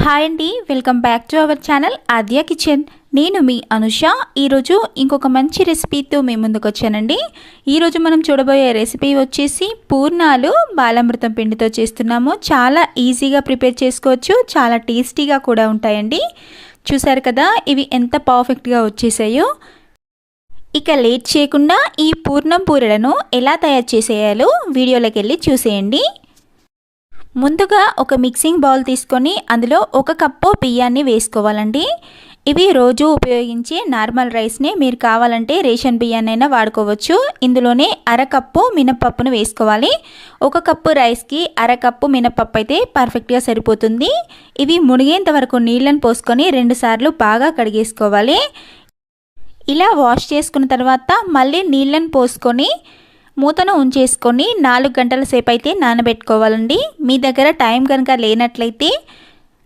Hi అండి welcome back to our channel Aadya kitchen నేను మీ అనుష. ఈరోజు ఇంకొక మంచి రెసిపీతో మీ ముందుకు వచ్చానండి. ఈరోజు మనం చూడబోయే రెసిపీ వచ్చేసి పూర్ణాలు బాలామృతం పిండితో చేస్తున్నాము. చాలా ఈజీగా ప్రిపేర్ చేసుకోవచ్చు. చాలా టేస్టీగా కూడా ఉంటాయండి. చూసారు కదా ఇవి ఎంత పర్ఫెక్ట్గా వచ్చేసాయో. ఇక లేట్ చేయకుండా ఈ పూర్ణం పూరలను ఎలా తయారు చేసేయాలో వీడియోలోకి వెళ్ళి చూసేయండి. ముందుగా ఒక మిక్సింగ్ బౌల్ తీసుకొని అందులో ఒక కప్పు బియ్యాన్ని వేసుకోవాలండి. ఇవి రోజు ఉపయోగించే నార్మల్ రైస్ని మీరు కావాలంటే రేషన్ బియ్యాన్నైనా వాడుకోవచ్చు. ఇందులోనే అరకప్పు మినపప్పును వేసుకోవాలి. ఒక కప్పు రైస్కి అరకప్పు మినపప్పు అయితే పర్ఫెక్ట్గా సరిపోతుంది. ఇవి మునిగేంత వరకు నీళ్ళని పోసుకొని రెండుసార్లు బాగా కడిగేసుకోవాలి. ఇలా వాష్ చేసుకున్న తర్వాత మళ్ళీ నీళ్ళని పోసుకొని మూతను ఉంచేసుకొని నాలుగు గంటల సేపు అయితే నానబెట్టుకోవాలండి. మీ దగ్గర టైం కనుక లేనట్లయితే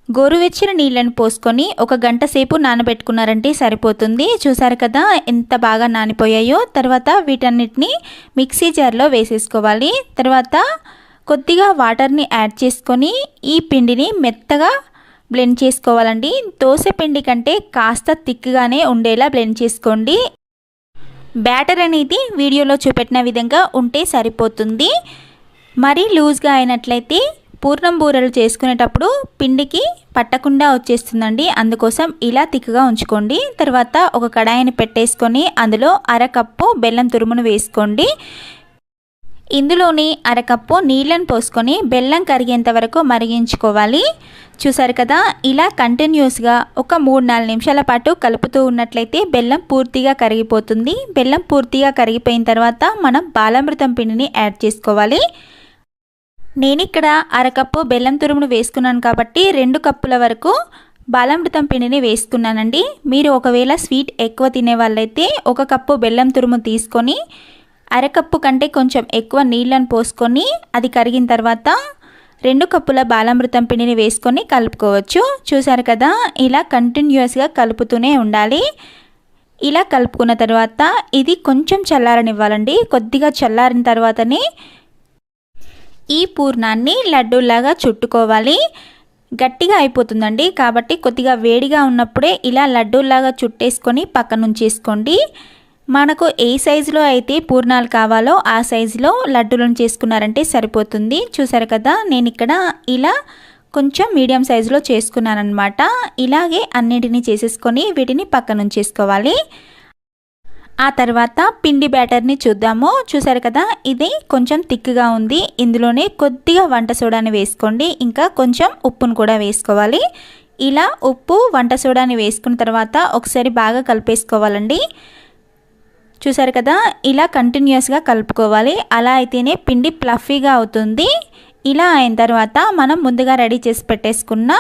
గోరువెచ్చిన నీళ్ళని పోసుకొని ఒక గంట సేపు నానబెట్టుకున్నారంటే సరిపోతుంది. చూసారు కదా ఎంత బాగా నానిపోయాయో. తర్వాత వీటన్నిటిని మిక్సీ జార్లో వేసేసుకోవాలి. తర్వాత కొద్దిగా వాటర్ని యాడ్ చేసుకొని ఈ పిండిని మెత్తగా బ్లెండ్ చేసుకోవాలండి. దోశ పిండి కంటే కాస్త థిక్గానే ఉండేలా బ్లెండ్ చేసుకోండి. బ్యాటర్ అనేది వీడియోలో చూపెట్టిన విధంగా ఉంటే సరిపోతుంది. మరీ లూజ్గా అయినట్లయితే పూర్ణం బూరలు చేసుకునేటప్పుడు పిండికి పట్టకుండా వచ్చేస్తుందండి. అందుకోసం ఇలా తిక్కగా ఉంచుకోండి. తర్వాత ఒక కడాయిని పెట్టేసుకొని అందులో అరకప్పు బెల్లం తురుమును వేసుకోండి. ఇందులోని అరకప్పు నీళ్ళను పోసుకొని బెల్లం కరిగేంత వరకు మరిగించుకోవాలి. చూసారు కదా ఇలా కంటిన్యూస్గా ఒక మూడు నాలుగు నిమిషాల పాటు కలుపుతూ ఉన్నట్లయితే బెల్లం పూర్తిగా కరిగిపోతుంది. బెల్లం పూర్తిగా కరిగిపోయిన తర్వాత మనం బాలామృతం పిండిని యాడ్ చేసుకోవాలి. నేను ఇక్కడ అరకప్పు బెల్లం తురుమును వేసుకున్నాను కాబట్టి రెండు కప్పుల వరకు బాలామృతం పిండిని వేసుకున్నానండి. మీరు ఒకవేళ స్వీట్ ఎక్కువ తినే వాళ్ళైతే ఒక కప్పు బెల్లం తురుము తీసుకొని అరకప్పు కంటే కొంచెం ఎక్కువ నీళ్ళను పోసుకొని అది కరిగిన తర్వాత రెండు కప్పుల బాలామృతం పిండిని వేసుకొని కలుపుకోవచ్చు. చూసారు కదా? ఇలా కంటిన్యూస్గా కలుపుతూనే ఉండాలి. ఇలా కలుపుకున్న తర్వాత ఇది కొంచెం చల్లారనివ్వాలండి. కొద్దిగా చల్లారిన తర్వాతనే ఈ పూర్ణాన్ని లడ్డూలాగా చుట్టుకోవాలి. గట్టిగా అయిపోతుందండి. కాబట్టి కొద్దిగా వేడిగా ఉన్నప్పుడే ఇలా లడ్డూలాగా చుట్టేసుకొని పక్కనుంచేసుకోండి. మనకు ఏ సైజులో అయితే పూర్ణాలు కావాలో ఆ సైజులో లడ్డూలను చేసుకున్నారంటే సరిపోతుంది. చూసారు కదా నేను ఇక్కడ ఇలా కొంచెం మీడియం సైజులో చేసుకున్నానమాట ఇలాగే అన్నిటినీ చేసేసుకొని వీటిని పక్కన ఉంచేసుకోవాలి. ఆ తర్వాత పిండి బ్యాటర్ని చూద్దాము. చూసారు కదా ఇది కొంచెం థిక్గా ఉంది. ఇందులోనే కొద్దిగా వంట సోడాని వేసుకోండి. ఇంకా కొంచెం ఉప్పును కూడా వేసుకోవాలి. ఇలా ఉప్పు వంట సోడాని వేసుకున్న తర్వాత ఒకసారి బాగా కలిపేసుకోవాలండి. చూసారు కదా? ఇలా కంటిన్యూస్గా కలుపుకోవాలి. అలా అయితేనే పిండి ప్లఫీగా అవుతుంది. ఇలా అయిన తర్వాత మనం ముందుగా రెడీ చేసి పెట్టేసుకున్న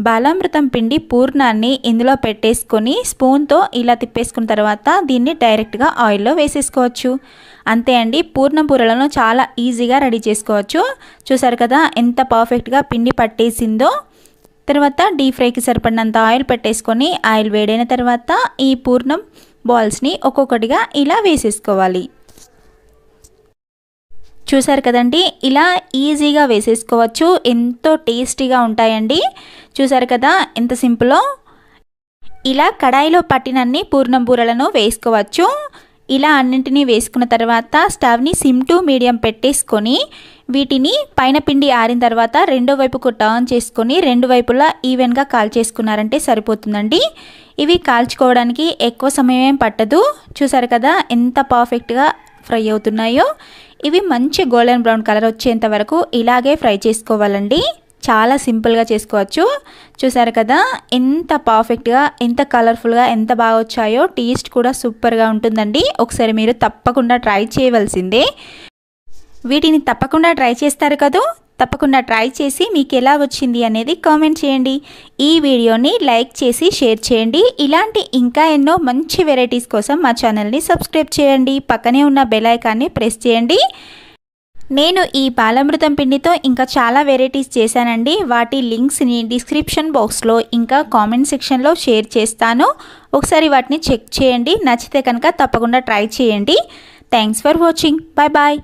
బాలామృతం పిండి పూర్ణాన్ని ఇందులో పెట్టేసుకొని స్పూన్తో ఇలా తిప్పేసుకున్న తర్వాత దీన్ని డైరెక్ట్గా ఆయిల్లో వేసేసుకోవచ్చు. అంతే అండి పూర్ణ పూరలను చాలా ఈజీగా రెడీ చేసుకోవచ్చు. చూసారు కదా ఎంత పర్ఫెక్ట్గా పిండి పట్టేసిందో. తర్వాత డీప్ ఫ్రైకి సరిపడినంత ఆయిల్ పెట్టేసుకొని ఆయిల్ వేడైన తర్వాత ఈ పూర్ణం బాల్స్ని ఒక్కొక్కటిగా ఇలా వేసేసుకోవాలి. చూసారు కదండి? ఇలా ఈజీగా వేసేసుకోవచ్చు. ఎంతో టేస్టీగా ఉంటాయండి. చూసారు కదా? ఎంత సింపులో? ఇలా కడాయిలో పట్టినన్ని పూర్ణం బూరలను వేసుకోవచ్చు. ఇలా అన్నింటినీ వేసుకున్న తర్వాత స్టవ్ని సిమ్ టు మీడియం పెట్టేసుకొని వీటిని పైన పిండి ఆరిన తర్వాత రెండో వైపుకు టర్న్ చేసుకొని రెండు వైపులా ఈవెన్గా కాల్ చేసుకున్నారంటే సరిపోతుందండి. ఇవి కాల్చుకోవడానికి ఎక్కువ సమయం పట్టదు. చూసారు కదా ఎంత పర్ఫెక్ట్గా ఫ్రై అవుతున్నాయో. ఇవి మంచి గోల్డెన్ బ్రౌన్ కలర్ వచ్చేంత వరకు ఇలాగే ఫ్రై చేసుకోవాలండి. చాలా సింపుల్గా చేసుకోవచ్చు. చూసారు కదా ఎంత పర్ఫెక్ట్గా ఎంత కలర్ఫుల్గా ఎంత బాగా వచ్చాయో. టేస్ట్ కూడా సూపర్గా ఉంటుందండి. ఒకసారి మీరు తప్పకుండా ట్రై చేయవలసిందే. వీటిని తప్పకుండా ట్రై చేస్తారు కదా. తప్పకుండా ట్రై చేసి మీకు ఎలా వచ్చింది అనేది కామెంట్ చేయండి. ఈ వీడియోని లైక్ చేసి షేర్ చేయండి. ఇలాంటి ఇంకా ఎన్నో మంచి వెరైటీస్ కోసం మా ఛానల్ని సబ్స్క్రైబ్ చేయండి. పక్కనే ఉన్న బెల్ ఐకాన్ని ప్రెస్ చేయండి. నేను ఈ పాలమృతం పిండితో ఇంకా చాలా వెరైటీస్ చేశానండి. వాటి లింక్స్ని డిస్క్రిప్షన్ బాక్స్లో ఇంకా కామెంట్ సెక్షన్లో షేర్ చేస్తాను. ఒకసారి వాటిని చెక్ చేయండి. నచ్చితే కనుక తప్పకుండా ట్రై చేయండి. Thanks for watching. Bye bye.